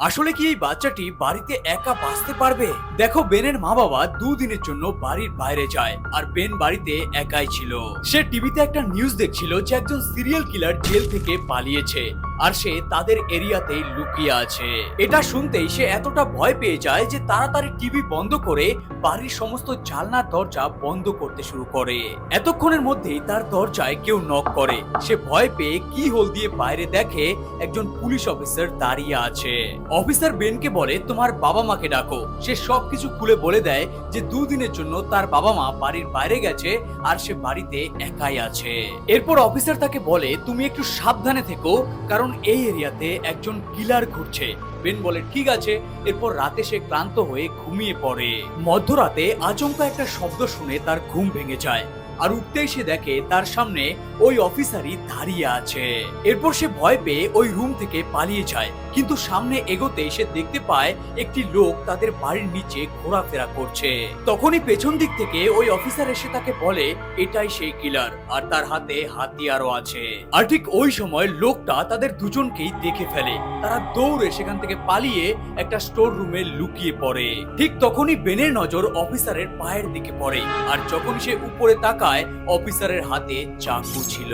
আসলে কি এই বাচ্চাটি বাড়িতে একা বাঁচতে পারবে? দেখো, বেনের মা বাবা দুদিনের জন্য বাড়ির বাইরে যায়, আর বেন বাড়িতে একাই ছিল। সে টিভিতে একটা নিউজ দেখছিল যে একজন সিরিয়াল কিলার জেল থেকে পালিয়েছে। আর সে তাদের এরিয়াতেই লুকিয়ে আছে। এটা শুনতেই সে এতটা ভয় পেয়ে যায় যে তাড়াতাড়ি টিভি বন্ধ করে বাড়ির সমস্ত জালনা দরজা বন্ধ করতে শুরু করে। এতক্ষণের মধ্যেই তার দরজায় কেউ নক করে। সে ভয় পেয়ে কি হোল দিয়ে বাইরে দেখে একজন পুলিশ অফিসার দাঁড়িয়ে আছে। অফিসার বেনকে বলে, তোমার বাবা মাকে ডাকো। সে সবকিছু খুলে বলে দেয় যে দুদিনের জন্য তার বাবা মা বাড়ির বাইরে গেছে আর সে বাড়িতে একাই আছে। এরপর অফিসার তাকে বলে, তুমি একটু সাবধানে থেকো, কারণ এই এরিয়াতে একজন কিলার ঘুরছে। বেন বলে, ঠিক আছে। এরপর রাতে সে ক্লান্ত হয়ে ঘুমিয়ে পড়ে। মধ্যরাতে আচমকা একটা শব্দ শুনে তার ঘুম ভেঙে যায়। আর উঠতেই সে দেখে তার সামনে ওই অফিসারই দাঁড়িয়ে আছে। এরপর সে ভয় পেয়ে ওই রুম থেকে পালিয়ে যায়। কিন্তু সামনে এগোতে সে দেখতে পায় একটি লোক তাদের বাড়ির নিচে ঘোরাফেরা করছে। তখনই পেছন দিক থেকে ওই অফিসার এসে তাকে বলে, এটাই সেই কিলার আর তার হাতে হাতিয়ারও আছে। আর ঠিক ওই সময় লোকটা তাদের দুজনকেই দেখে ফেলে। তারা দৌড়ে সেখান থেকে পালিয়ে একটা স্টোর রুমে লুকিয়ে পড়ে। ঠিক তখনই বেনের নজর অফিসারের পায়ের দিকে পড়ে। আর যখন সে উপরে তাকায় অফিসারের হাতে চাকু ছিল।